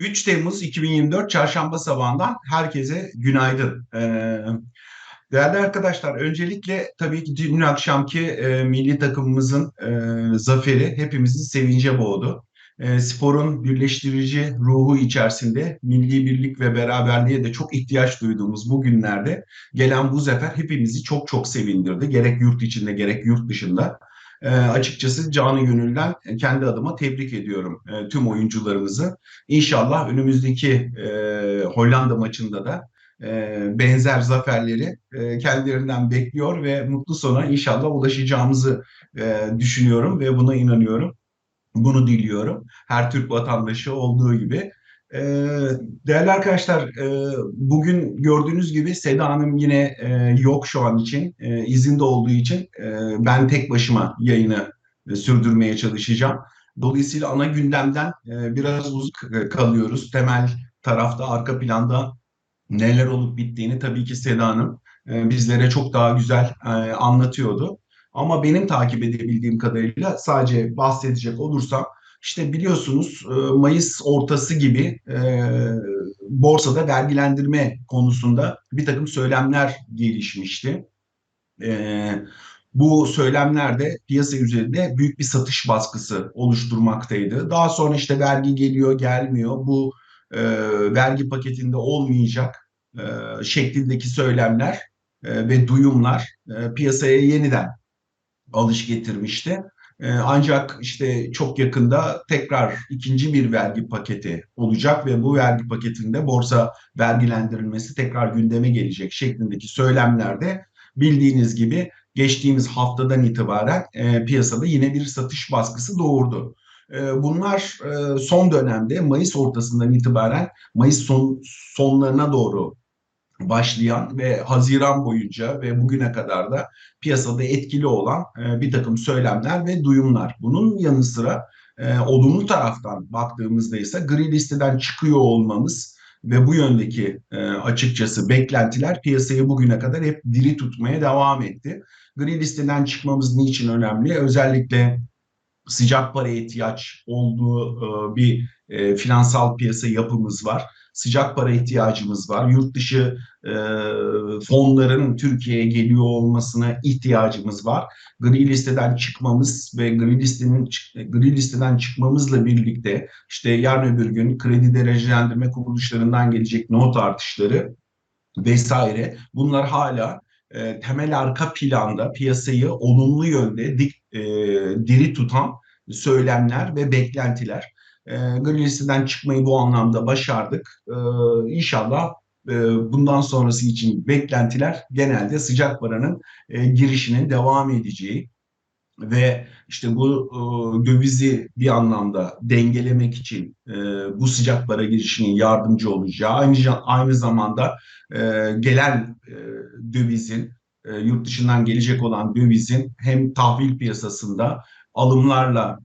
3 Temmuz 2024 Çarşamba sabahından herkese günaydın. Ee, değerli arkadaşlar, öncelikle tabii ki dün akşamki e, milli takımımızın e, zaferi hepimizin sevince boğdu. E, sporun birleştirici ruhu içerisinde milli birlik ve beraberliğe de çok ihtiyaç duyduğumuz bu günlerde gelen bu zafer hepimizi çok çok sevindirdi. Gerek yurt içinde gerek yurt dışında e, açıkçası canı gönülden kendi adıma tebrik ediyorum e, tüm oyuncularımızı. İnşallah önümüzdeki e, Hollanda maçında da e, benzer zaferleri e, kendilerinden bekliyor ve mutlu sona inşallah ulaşacağımızı e, düşünüyorum ve buna inanıyorum. Bunu diliyorum. Her Türk vatandaşı olduğu gibi. E, değerli arkadaşlar, e, bugün gördüğünüz gibi Seda Hanım yine e, yok şu an için, e, izinde olduğu için ben tek başıma yayını sürdürmeye çalışacağım. Dolayısıyla ana gündemden biraz uzak kalıyoruz. Temel tarafta, arka planda neler olup bittiğini tabii ki Seda Hanım bizlere çok daha güzel anlatıyordu. Ama benim takip edebildiğim kadarıyla sadece bahsedecek olursam işte biliyorsunuz e, Mayıs ortası gibi e, borsada vergilendirme konusunda bir takım söylemler gelişmişti. E, bu söylemler de piyasa üzerinde büyük bir satış baskısı oluşturmaktaydı. Daha sonra işte vergi geliyor gelmiyor bu vergi paketinde olmayacak şeklindeki söylemler ve duyumlar piyasaya yeniden alış getirmişti. Ee, ancak işte çok yakında tekrar ikinci bir vergi paketi olacak ve bu vergi paketinde borsa vergilendirilmesi tekrar gündeme gelecek şeklindeki söylemlerde bildiğiniz gibi geçtiğimiz haftadan itibaren e, piyasada yine bir satış baskısı doğurdu. E, bunlar e, son dönemde Mayıs ortasından itibaren Mayıs son, sonlarına doğru başlayan ve Haziran boyunca ve bugüne kadar da piyasada etkili olan e, bir takım söylemler ve duyumlar. Bunun yanı sıra e, olumlu taraftan baktığımızda ise gri listeden çıkıyor olmamız ve bu yöndeki e, açıkçası beklentiler piyasayı bugüne kadar hep diri tutmaya devam etti. Gri listeden çıkmamız niçin önemli? Özellikle sıcak para ihtiyaç olduğu bir finansal piyasa yapımız var sıcak para ihtiyacımız var. Yurt dışı e, fonların Türkiye'ye geliyor olmasına ihtiyacımız var. Gri listeden çıkmamız ve gri listenin gri listeden çıkmamızla birlikte işte yarın öbür gün kredi derecelendirme kuruluşlarından gelecek not artışları vesaire bunlar hala e, temel arka planda piyasayı olumlu yönde dik, e, diri tutan söylemler ve beklentiler. E, gri listeden çıkmayı bu anlamda başardık. E, inşallah e, bundan sonrası için beklentiler genelde sıcak paranın e, girişinin devam edeceği ve işte bu e, dövizi bir anlamda dengelemek için e, bu sıcak para girişinin yardımcı olacağı aynı aynı zamanda e, gelen e, dövizin e, yurt dışından gelecek olan dövizin hem tahvil piyasasında alımlarla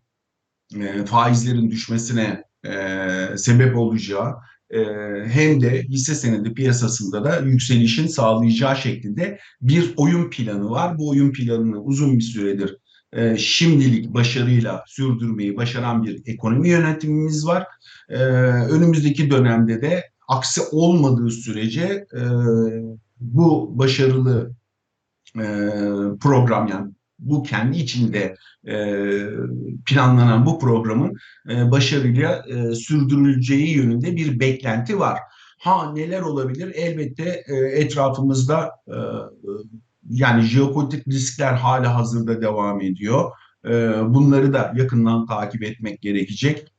e, faizlerin düşmesine e, sebep olacağı e, hem de hisse senedi piyasasında da yükselişin sağlayacağı şeklinde bir oyun planı var. Bu oyun planını uzun bir süredir e, şimdilik başarıyla sürdürmeyi başaran bir ekonomi yönetimimiz var. E, önümüzdeki dönemde de aksi olmadığı sürece e, bu başarılı e, program yani bu kendi içinde e, planlanan bu programın e, başarıyla e, sürdürüleceği yönünde bir beklenti var. Ha neler olabilir? Elbette e, etrafımızda e, yani jeopolitik riskler hala hazırda devam ediyor. E, bunları da yakından takip etmek gerekecek.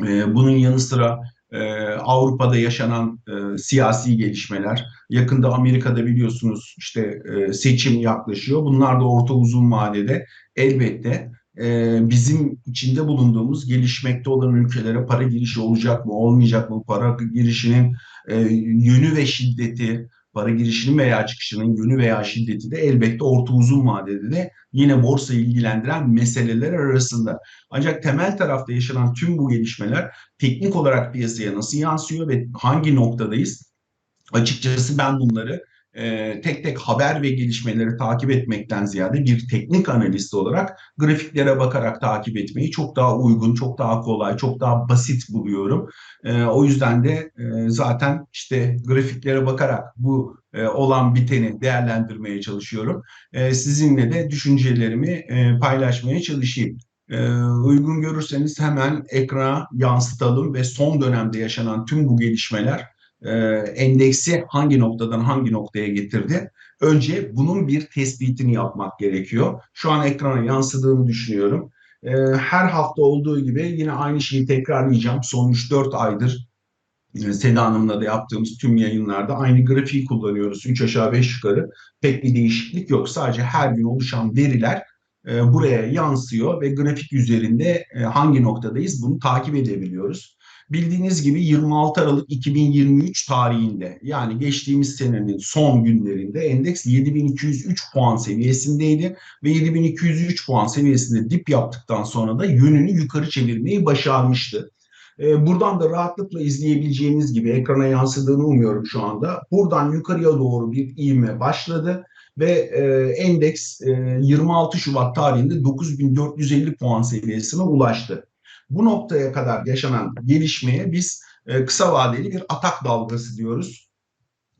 E, bunun yanı sıra e, Avrupa'da yaşanan e, siyasi gelişmeler, yakında Amerika'da biliyorsunuz işte e, seçim yaklaşıyor. Bunlar da orta uzun vadede elbette e, bizim içinde bulunduğumuz gelişmekte olan ülkelere para girişi olacak mı, olmayacak mı, para girişinin e, yönü ve şiddeti, para girişinin veya çıkışının yönü veya şiddeti de elbette orta uzun vadede de yine borsa ilgilendiren meseleler arasında. Ancak temel tarafta yaşanan tüm bu gelişmeler teknik olarak piyasaya nasıl yansıyor ve hangi noktadayız? Açıkçası ben bunları e, tek tek haber ve gelişmeleri takip etmekten ziyade bir teknik analist olarak grafiklere bakarak takip etmeyi çok daha uygun, çok daha kolay, çok daha basit buluyorum. E, o yüzden de e, zaten işte grafiklere bakarak bu e, olan biteni değerlendirmeye çalışıyorum. E, sizinle de düşüncelerimi e, paylaşmaya çalışayım. E, uygun görürseniz hemen ekrana yansıtalım ve son dönemde yaşanan tüm bu gelişmeler e, endeksi hangi noktadan hangi noktaya getirdi? Önce bunun bir tespitini yapmak gerekiyor. Şu an ekrana yansıdığını düşünüyorum. E, her hafta olduğu gibi yine aynı şeyi tekrarlayacağım. Son 3-4 aydır e, Seda Hanım'la da yaptığımız tüm yayınlarda aynı grafiği kullanıyoruz. 3 aşağı 5 yukarı pek bir değişiklik yok. Sadece her gün oluşan veriler e, buraya yansıyor ve grafik üzerinde e, hangi noktadayız bunu takip edebiliyoruz. Bildiğiniz gibi 26 Aralık 2023 tarihinde yani geçtiğimiz senenin son günlerinde endeks 7203 puan seviyesindeydi ve 7203 puan seviyesinde dip yaptıktan sonra da yönünü yukarı çevirmeyi başarmıştı. Ee, buradan da rahatlıkla izleyebileceğiniz gibi ekrana yansıdığını umuyorum şu anda. Buradan yukarıya doğru bir ivme başladı ve e, endeks e, 26 Şubat tarihinde 9450 puan seviyesine ulaştı. Bu noktaya kadar yaşanan gelişmeye biz e, kısa vadeli bir atak dalgası diyoruz.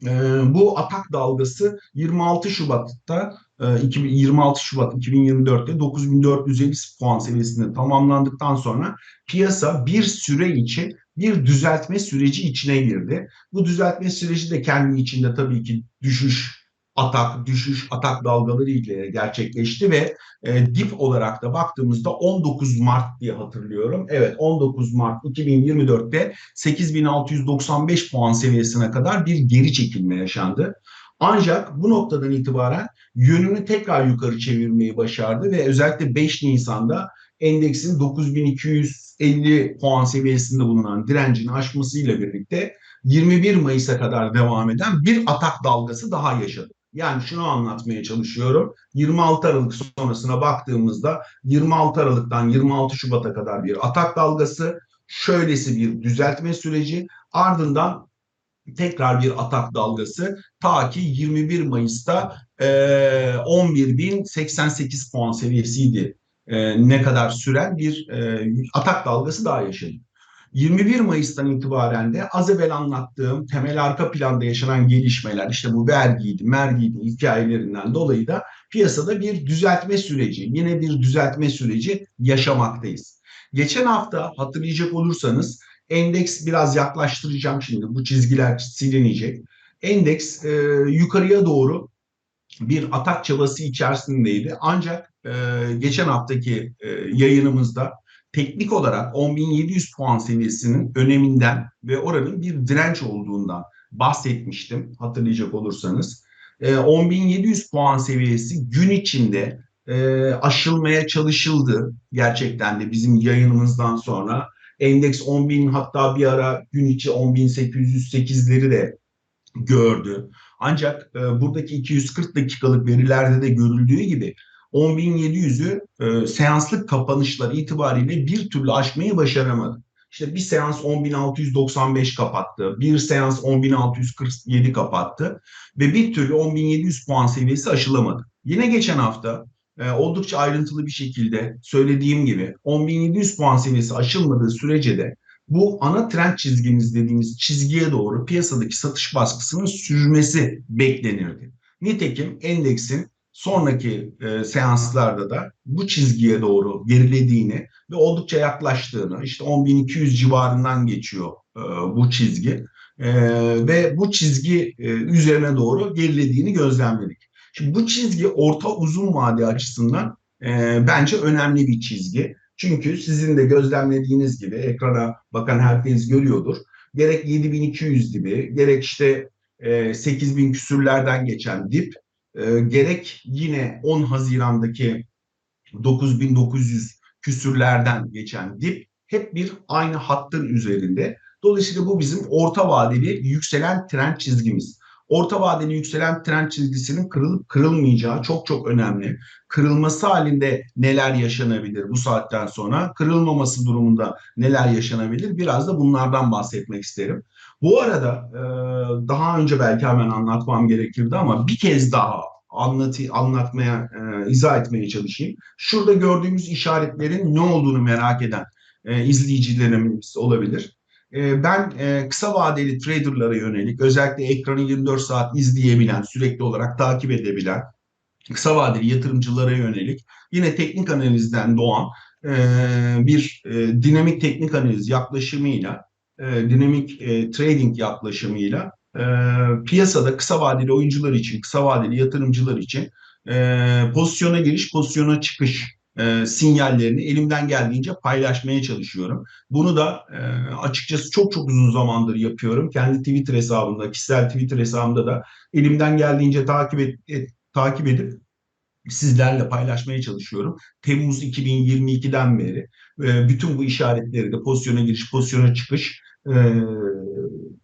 E, bu atak dalgası 26 Şubat'ta 26 e, Şubat 2024'te 9450 puan seviyesinde tamamlandıktan sonra piyasa bir süre için bir düzeltme süreci içine girdi. Bu düzeltme süreci de kendi içinde tabii ki düşüş atak, düşüş, atak dalgaları ile gerçekleşti ve e, dip olarak da baktığımızda 19 Mart diye hatırlıyorum. Evet 19 Mart 2024'te 8695 puan seviyesine kadar bir geri çekilme yaşandı. Ancak bu noktadan itibaren yönünü tekrar yukarı çevirmeyi başardı ve özellikle 5 Nisan'da endeksin 9250 puan seviyesinde bulunan direncini aşmasıyla birlikte 21 Mayıs'a kadar devam eden bir atak dalgası daha yaşadı. Yani şunu anlatmaya çalışıyorum. 26 Aralık sonrasına baktığımızda 26 Aralık'tan 26 Şubat'a kadar bir atak dalgası, şöylesi bir düzeltme süreci, ardından tekrar bir atak dalgası ta ki 21 Mayıs'ta e, 11.088 puan seviyesiydi e, ne kadar süren bir e, atak dalgası daha yaşadı. 21 Mayıs'tan itibaren de az evvel anlattığım temel arka planda yaşanan gelişmeler işte bu vergiydi, mergiydi hikayelerinden dolayı da piyasada bir düzeltme süreci, yine bir düzeltme süreci yaşamaktayız. Geçen hafta hatırlayacak olursanız endeks biraz yaklaştıracağım şimdi bu çizgiler silinecek. Endeks e, yukarıya doğru bir atak çabası içerisindeydi. Ancak e, geçen haftaki e, yayınımızda teknik olarak 10.700 puan seviyesinin öneminden ve oranın bir direnç olduğundan bahsetmiştim hatırlayacak olursanız. 10.700 ee, puan seviyesi gün içinde e, aşılmaya çalışıldı gerçekten de bizim yayınımızdan sonra. Endeks 10.000 hatta bir ara gün içi 10.808'leri de gördü. Ancak e, buradaki 240 dakikalık verilerde de görüldüğü gibi 10.700'ü e, seanslık kapanışlar itibariyle bir türlü aşmayı başaramadı. İşte bir seans 10.695 kapattı, bir seans 10.647 kapattı ve bir türlü 10.700 puan seviyesi aşılamadı. Yine geçen hafta e, oldukça ayrıntılı bir şekilde söylediğim gibi 10.700 puan seviyesi aşılmadığı sürece de bu ana trend çizgimiz dediğimiz çizgiye doğru piyasadaki satış baskısının sürmesi beklenirdi. Nitekim endeksin sonraki e, seanslarda da bu çizgiye doğru gerilediğini ve oldukça yaklaştığını işte 10.200 civarından geçiyor e, bu çizgi e, ve bu çizgi e, üzerine doğru gerilediğini gözlemledik. Şimdi bu çizgi orta uzun vade açısından e, bence önemli bir çizgi. Çünkü sizin de gözlemlediğiniz gibi ekrana bakan herkes görüyordur. Gerek 7200 gibi gerek işte e, 8000 küsürlerden geçen dip e, gerek yine 10 Haziran'daki 9900 küsürlerden geçen dip hep bir aynı hattın üzerinde. Dolayısıyla bu bizim orta vadeli yükselen trend çizgimiz. orta vadeli yükselen trend çizgisinin kırılıp kırılmayacağı çok çok önemli. Kırılması halinde neler yaşanabilir bu saatten sonra? Kırılmaması durumunda neler yaşanabilir? Biraz da bunlardan bahsetmek isterim. Bu arada e, daha önce belki hemen anlatmam gerekirdi ama bir kez daha anlatı, anlatmaya, e, izah etmeye çalışayım. Şurada gördüğümüz işaretlerin ne olduğunu merak eden e, izleyicilerimiz olabilir. Ben kısa vadeli traderlara yönelik özellikle ekranı 24 saat izleyebilen, sürekli olarak takip edebilen kısa vadeli yatırımcılara yönelik yine teknik analizden doğan bir dinamik teknik analiz yaklaşımıyla, e, dinamik e, trading yaklaşımıyla e, piyasada kısa vadeli oyuncular için, kısa vadeli yatırımcılar için e, pozisyona giriş, pozisyona çıkış e, sinyallerini elimden geldiğince paylaşmaya çalışıyorum. Bunu da e, açıkçası çok çok uzun zamandır yapıyorum. Kendi Twitter hesabımda, kişisel Twitter hesabımda da elimden geldiğince takip et, et, takip edip sizlerle paylaşmaya çalışıyorum. Temmuz 2022'den beri e, bütün bu işaretleri de pozisyona giriş, pozisyona çıkış e,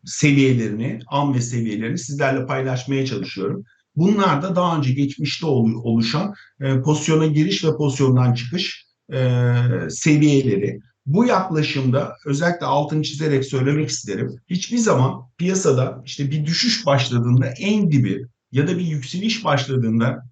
seviyelerini, an ve seviyelerini sizlerle paylaşmaya çalışıyorum. Bunlar da daha önce geçmişte oluşan e, pozisyona giriş ve pozisyondan çıkış e, seviyeleri. Bu yaklaşımda özellikle altını çizerek söylemek isterim. Hiçbir zaman piyasada işte bir düşüş başladığında en dibi ya da bir yükseliş başladığında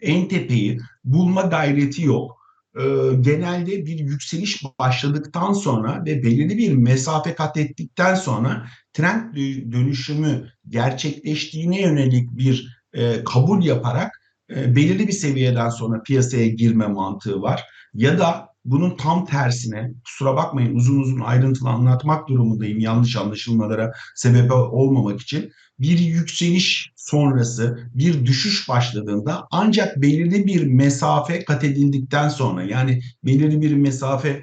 en tepeyi bulma gayreti yok e, genelde bir yükseliş başladıktan sonra ve belirli bir mesafe kat ettikten sonra trend dönüşümü gerçekleştiğine yönelik bir e, kabul yaparak e, belirli bir seviyeden sonra piyasaya girme mantığı var. Ya da bunun tam tersine kusura bakmayın uzun uzun ayrıntılı anlatmak durumundayım yanlış anlaşılmalara sebep olmamak için bir yükseliş sonrası bir düşüş başladığında ancak belirli bir mesafe kat edildikten sonra yani belirli bir mesafe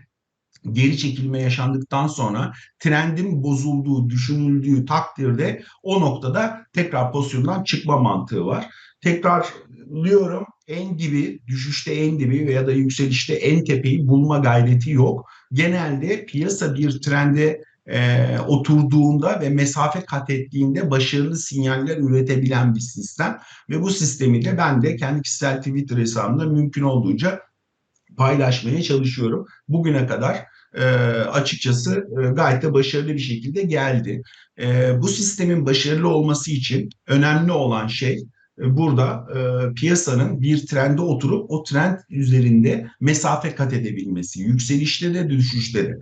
geri çekilme yaşandıktan sonra trendin bozulduğu düşünüldüğü takdirde o noktada tekrar pozisyondan çıkma mantığı var. Tekrarlıyorum en dibi, düşüşte en dibi veya da yükselişte en tepeyi bulma gayreti yok. Genelde piyasa bir trende e, oturduğunda ve mesafe kat ettiğinde başarılı sinyaller üretebilen bir sistem. Ve bu sistemi de ben de kendi kişisel Twitter hesabımda mümkün olduğunca paylaşmaya çalışıyorum. Bugüne kadar e, açıkçası e, gayet de başarılı bir şekilde geldi. E, bu sistemin başarılı olması için önemli olan şey e, burada e, piyasanın bir trende oturup o trend üzerinde mesafe kat edebilmesi, yükselişte de düşüşte de.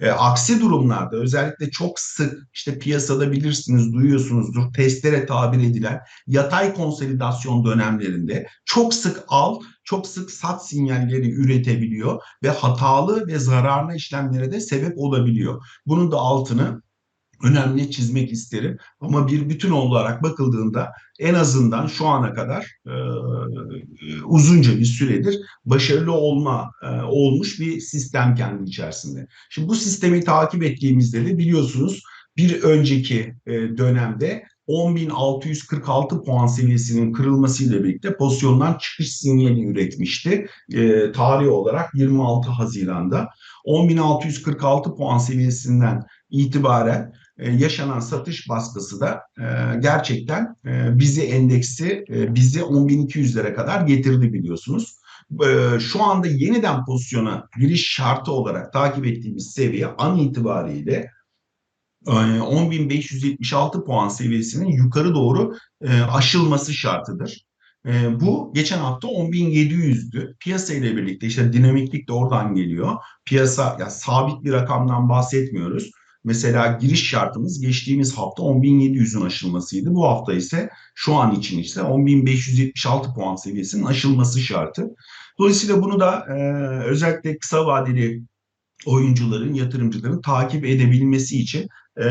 E, aksi durumlarda özellikle çok sık işte piyasada bilirsiniz duyuyorsunuzdur testlere tabir edilen yatay konsolidasyon dönemlerinde çok sık al çok sık sat sinyalleri üretebiliyor ve hatalı ve zararlı işlemlere de sebep olabiliyor. Bunun da altını önemli çizmek isterim. Ama bir bütün olarak bakıldığında en azından şu ana kadar e, uzunca bir süredir başarılı olma e, olmuş bir sistem kendi içerisinde. Şimdi bu sistemi takip ettiğimizde de biliyorsunuz bir önceki e, dönemde 10.646 puan seviyesinin kırılmasıyla birlikte pozisyondan çıkış sinyali üretmişti. E, tarih olarak 26 Haziran'da. 10.646 puan seviyesinden itibaren e, yaşanan satış baskısı da e, gerçekten e, bizi endeksi bizi 10.200'lere kadar getirdi biliyorsunuz. Şu anda yeniden pozisyona giriş şartı olarak takip ettiğimiz seviye an itibariyle 10.576 puan seviyesinin yukarı doğru aşılması şartıdır. bu geçen hafta 10.700'dü. Piyasa ile birlikte işte dinamiklik de oradan geliyor. Piyasa ya sabit bir rakamdan bahsetmiyoruz. Mesela giriş şartımız geçtiğimiz hafta 10.700'ün aşılmasıydı. Bu hafta ise şu an için ise 10.576 puan seviyesinin aşılması şartı. Dolayısıyla bunu da e, özellikle kısa vadeli oyuncuların, yatırımcıların takip edebilmesi için e,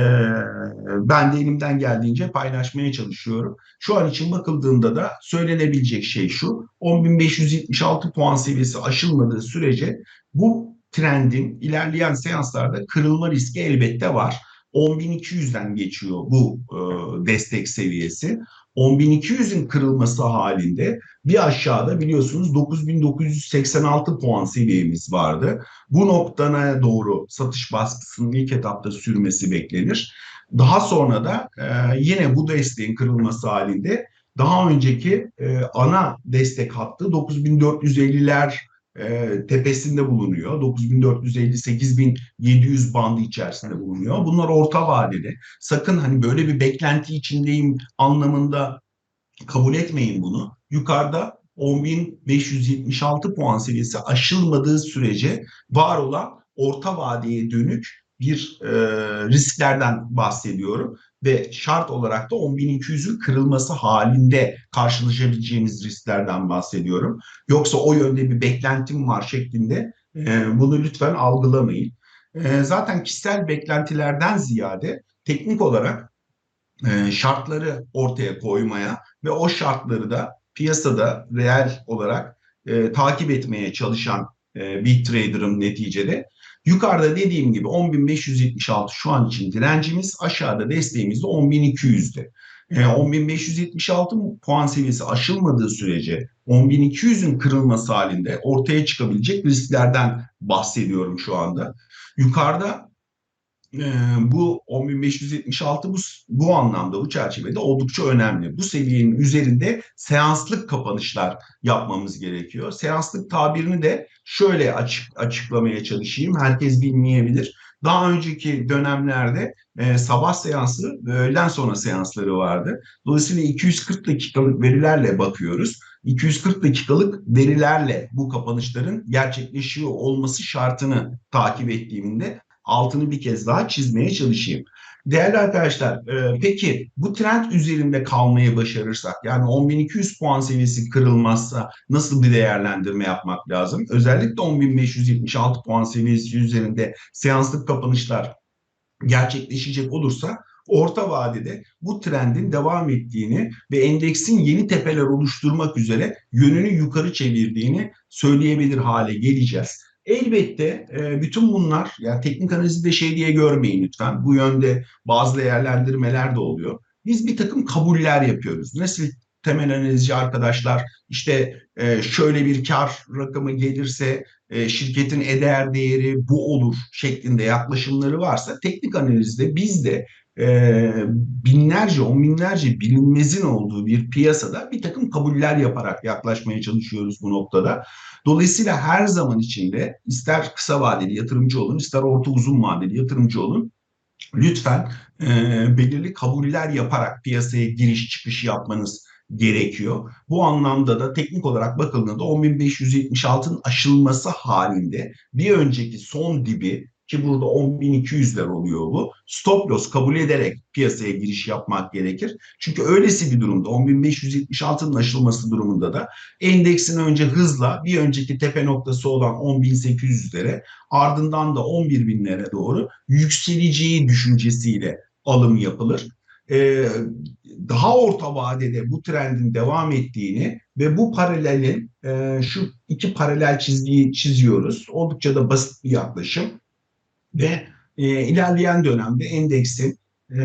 ben de elimden geldiğince paylaşmaya çalışıyorum. Şu an için bakıldığında da söylenebilecek şey şu. 10.576 puan seviyesi aşılmadığı sürece bu trendin ilerleyen seanslarda kırılma riski elbette var. 10.200'den geçiyor bu e, destek seviyesi. 10.200'ün kırılması halinde bir aşağıda biliyorsunuz 9.986 puan seviyemiz vardı. Bu noktana doğru satış baskısının ilk etapta sürmesi beklenir. Daha sonra da e, yine bu desteğin kırılması halinde daha önceki e, ana destek hattı 9450'ler e, tepesinde bulunuyor. 9450-8700 bandı içerisinde bulunuyor. Bunlar orta vadeli. Sakın hani böyle bir beklenti içindeyim anlamında kabul etmeyin bunu. Yukarıda 10.576 puan seviyesi aşılmadığı sürece var olan orta vadeye dönük bir e, risklerden bahsediyorum ve şart olarak da 10.200'ün kırılması halinde karşılaşabileceğimiz risklerden bahsediyorum. Yoksa o yönde bir beklentim var şeklinde e, bunu lütfen algılamayın. E, zaten kişisel beklentilerden ziyade teknik olarak e, şartları ortaya koymaya ve o şartları da piyasada reel olarak e, takip etmeye çalışan e, bir trader'ım neticede. Yukarıda dediğim gibi 10.576 şu an için direncimiz, aşağıda desteğimiz de 10.200'de. E, 10.576 puan seviyesi aşılmadığı sürece 10.200'ün kırılması halinde ortaya çıkabilecek risklerden bahsediyorum şu anda. Yukarıda e, bu 10.576 bu, bu anlamda bu çerçevede oldukça önemli. Bu seviyenin üzerinde seanslık kapanışlar yapmamız gerekiyor. Seanslık tabirini de şöyle açık, açıklamaya çalışayım. Herkes bilmeyebilir. Daha önceki dönemlerde e, sabah seansı ve öğleden sonra seansları vardı. Dolayısıyla 240 dakikalık verilerle bakıyoruz. 240 dakikalık verilerle bu kapanışların gerçekleşiyor olması şartını takip ettiğimde altını bir kez daha çizmeye çalışayım. Değerli arkadaşlar, e, peki bu trend üzerinde kalmayı başarırsak, yani 10.200 puan seviyesi kırılmazsa nasıl bir değerlendirme yapmak lazım? Özellikle 10.576 puan seviyesi üzerinde seanslık kapanışlar gerçekleşecek olursa orta vadede bu trendin devam ettiğini ve endeksin yeni tepeler oluşturmak üzere yönünü yukarı çevirdiğini söyleyebilir hale geleceğiz. Elbette e, bütün bunlar yani teknik analizi de şey diye görmeyin lütfen. Bu yönde bazı değerlendirmeler de oluyor. Biz bir takım kabuller yapıyoruz. Nasıl temel analizci arkadaşlar işte e, şöyle bir kar rakamı gelirse e, şirketin eder değeri bu olur şeklinde yaklaşımları varsa teknik analizde biz de binlerce, on binlerce bilinmezin olduğu bir piyasada bir takım kabuller yaparak yaklaşmaya çalışıyoruz bu noktada. Dolayısıyla her zaman içinde ister kısa vadeli yatırımcı olun, ister orta uzun vadeli yatırımcı olun. Lütfen e, belirli kabuller yaparak piyasaya giriş çıkış yapmanız gerekiyor. Bu anlamda da teknik olarak bakıldığında 10.576'ın aşılması halinde bir önceki son dibi ki burada 10.200'ler oluyor bu. Stop loss kabul ederek piyasaya giriş yapmak gerekir. Çünkü öylesi bir durumda 10.576'nın aşılması durumunda da endeksin önce hızla bir önceki tepe noktası olan 10.800'lere ardından da 11.000'lere doğru yükseleceği düşüncesiyle alım yapılır. Ee, daha orta vadede bu trendin devam ettiğini ve bu paralelin e, şu iki paralel çizgiyi çiziyoruz. Oldukça da basit bir yaklaşım ve e, ilerleyen dönemde endeksin e,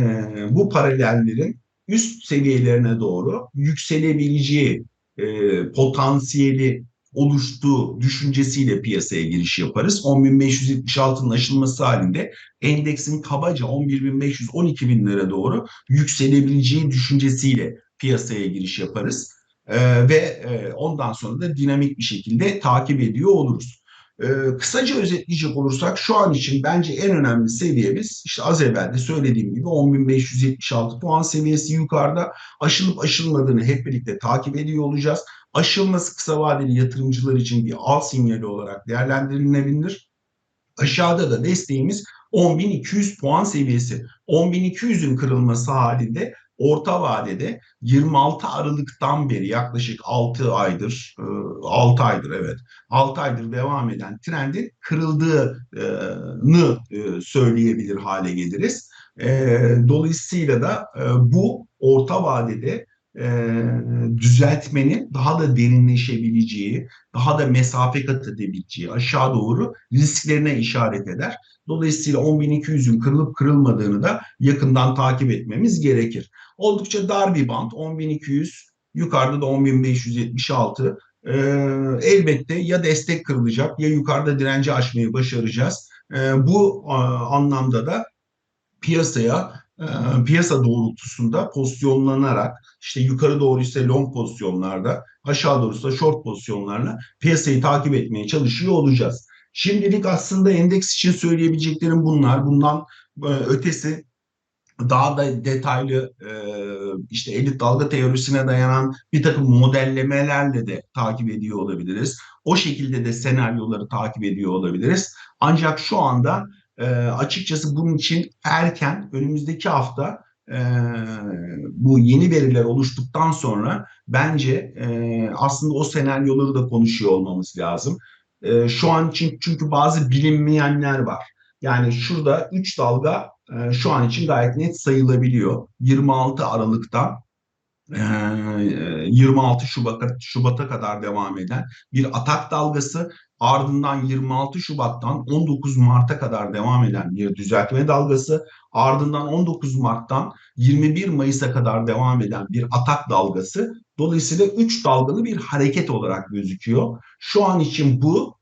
bu paralellerin üst seviyelerine doğru yükselebileceği e, potansiyeli oluştuğu düşüncesiyle piyasaya giriş yaparız. 10.576'nın aşılması halinde endeksin kabaca 11.500-12.000'lere doğru yükselebileceği düşüncesiyle piyasaya giriş yaparız. Ee, ve e, ondan sonra da dinamik bir şekilde takip ediyor oluruz. Ee, kısaca özetleyecek olursak şu an için bence en önemli seviyemiz işte az evvel de söylediğim gibi 10.576 puan seviyesi yukarıda aşılıp aşılmadığını hep birlikte takip ediyor olacağız. Aşılması kısa vadeli yatırımcılar için bir al sinyali olarak değerlendirilebilir. Aşağıda da desteğimiz 10.200 puan seviyesi. 10.200'ün kırılması halinde orta vadede 26 Aralık'tan beri yaklaşık 6 aydır 6 e, aydır evet 6 aydır devam eden trendin kırıldığını e, söyleyebilir hale geliriz. E, dolayısıyla da bu orta vadede e, düzeltmenin daha da derinleşebileceği, daha da mesafe kat edebileceği aşağı doğru risklerine işaret eder. Dolayısıyla 10.200'ün kırılıp kırılmadığını da yakından takip etmemiz gerekir. Oldukça dar bir band 10.200 yukarıda da 10.576 ee, elbette ya destek kırılacak ya yukarıda direnci aşmayı başaracağız. Ee, bu a, anlamda da piyasaya e, piyasa doğrultusunda pozisyonlanarak işte yukarı doğru ise long pozisyonlarda aşağı doğru ise short pozisyonlarla piyasayı takip etmeye çalışıyor olacağız. Şimdilik aslında endeks için söyleyebileceklerim bunlar. Bundan e, ötesi daha da detaylı e, işte elit dalga teorisine dayanan bir takım modellemelerle de takip ediyor olabiliriz. O şekilde de senaryoları takip ediyor olabiliriz. Ancak şu anda e, açıkçası bunun için erken önümüzdeki hafta e, bu yeni veriler oluştuktan sonra bence e, aslında o senaryoları da konuşuyor olmamız lazım. E, şu an için çünkü bazı bilinmeyenler var. Yani şurada 3 dalga e, şu an için gayet net sayılabiliyor. 26 Aralık'tan 26 Şubat'a, Şubat'a kadar devam eden bir atak dalgası ardından 26 Şubat'tan 19 Mart'a kadar devam eden bir düzeltme dalgası ardından 19 Mart'tan 21 Mayıs'a kadar devam eden bir atak dalgası dolayısıyla 3 dalgalı bir hareket olarak gözüküyor. Şu an için bu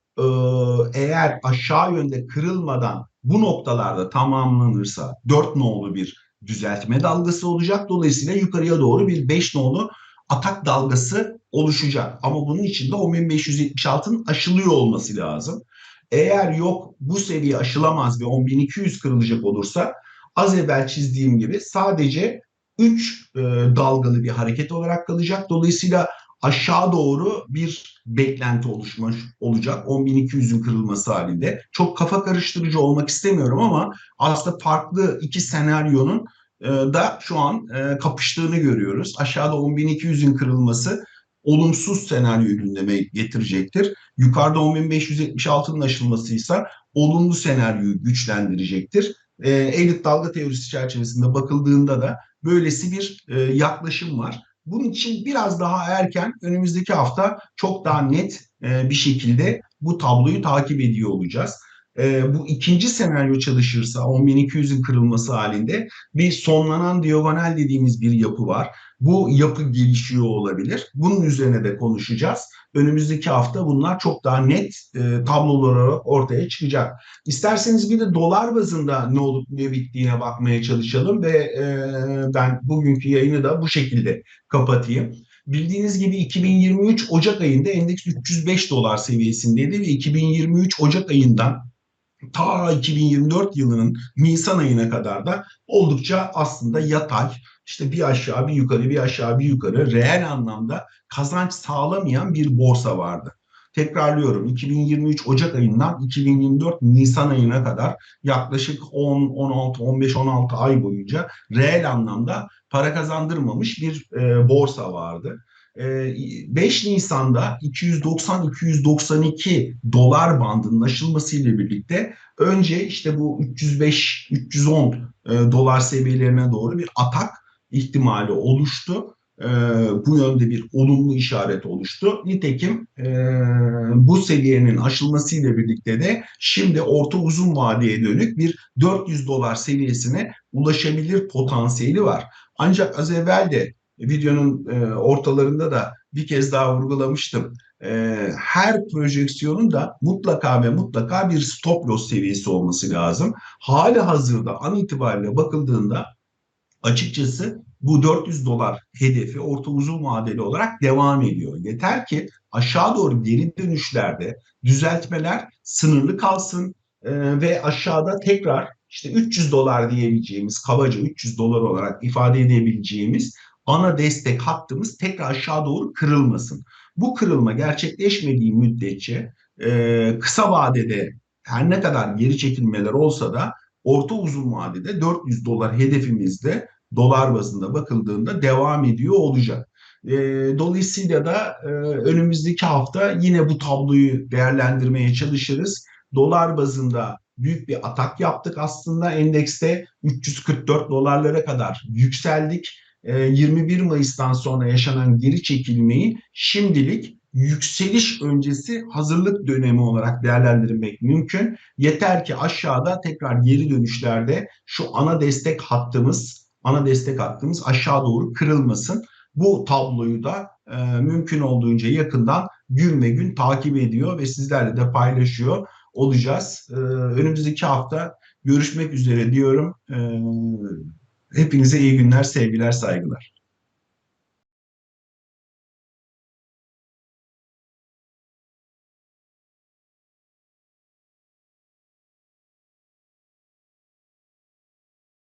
eğer aşağı yönde kırılmadan bu noktalarda tamamlanırsa 4 nolu bir düzeltme dalgası olacak. Dolayısıyla yukarıya doğru bir 5 nolu atak dalgası oluşacak. Ama bunun için de 10.576'ın aşılıyor olması lazım. Eğer yok bu seviye aşılamaz ve 10.200 kırılacak olursa az evvel çizdiğim gibi sadece 3 e, dalgalı bir hareket olarak kalacak. Dolayısıyla aşağı doğru bir beklenti oluşmuş olacak 10.200'ün kırılması halinde. Çok kafa karıştırıcı olmak istemiyorum ama aslında farklı iki senaryonun e, da şu an e, kapıştığını görüyoruz. Aşağıda 10.200'ün kırılması olumsuz senaryoyu gündeme getirecektir. Yukarıda 10.576'nın aşılması ise olumlu senaryoyu güçlendirecektir. E, elit dalga teorisi çerçevesinde bakıldığında da böylesi bir e, yaklaşım var. Bunun için biraz daha erken önümüzdeki hafta çok daha net e, bir şekilde bu tabloyu takip ediyor olacağız. E, bu ikinci senaryo çalışırsa 10.200'ün kırılması halinde bir sonlanan diagonal dediğimiz bir yapı var. Bu yapı gelişiyor olabilir. Bunun üzerine de konuşacağız. Önümüzdeki hafta bunlar çok daha net e, tablolar olarak ortaya çıkacak. İsterseniz bir de dolar bazında ne olup ne bittiğine bakmaya çalışalım ve e, ben bugünkü yayını da bu şekilde kapatayım. Bildiğiniz gibi 2023 Ocak ayında endeks 305 dolar seviyesindeydi ve 2023 Ocak ayından ta 2024 yılının Nisan ayına kadar da oldukça aslında yatay işte bir aşağı bir yukarı bir aşağı bir yukarı reel anlamda kazanç sağlamayan bir borsa vardı. Tekrarlıyorum 2023 Ocak ayından 2024 Nisan ayına kadar yaklaşık 10, 16, 15, 16 ay boyunca reel anlamda para kazandırmamış bir e, borsa vardı. 5 ee, Nisan'da 290-292 dolar bandının aşılmasıyla birlikte önce işte bu 305-310 e, dolar seviyelerine doğru bir atak ihtimali oluştu. Ee, bu yönde bir olumlu işaret oluştu. Nitekim e, bu seviyenin aşılmasıyla birlikte de şimdi orta uzun vadeye dönük bir 400 dolar seviyesine ulaşabilir potansiyeli var. Ancak az evvel de videonun e, ortalarında da bir kez daha vurgulamıştım. E, her projeksiyonun da mutlaka ve mutlaka bir stop loss seviyesi olması lazım. Hali hazırda an itibariyle bakıldığında açıkçası bu 400 dolar hedefi orta uzun vadeli olarak devam ediyor. Yeter ki aşağı doğru geri dönüşlerde düzeltmeler sınırlı kalsın e, ve aşağıda tekrar işte 300 dolar diyebileceğimiz kabaca 300 dolar olarak ifade edebileceğimiz ana destek hattımız tekrar aşağı doğru kırılmasın. Bu kırılma gerçekleşmediği müddetçe e, kısa vadede her ne kadar geri çekilmeler olsa da orta uzun vadede 400 dolar hedefimizde dolar bazında bakıldığında devam ediyor olacak. E, dolayısıyla da e, önümüzdeki hafta yine bu tabloyu değerlendirmeye çalışırız. Dolar bazında büyük bir atak yaptık aslında endekste 344 dolarlara kadar yükseldik 21 Mayıs'tan sonra yaşanan geri çekilmeyi şimdilik yükseliş öncesi hazırlık dönemi olarak değerlendirmek mümkün. Yeter ki aşağıda tekrar geri dönüşlerde şu ana destek hattımız, ana destek hattımız aşağı doğru kırılmasın. Bu tabloyu da e, mümkün olduğunca yakından gün ve gün takip ediyor ve sizlerle de paylaşıyor olacağız. E, önümüzdeki hafta görüşmek üzere diyorum. E, hepinize iyi günler, sevgiler, saygılar.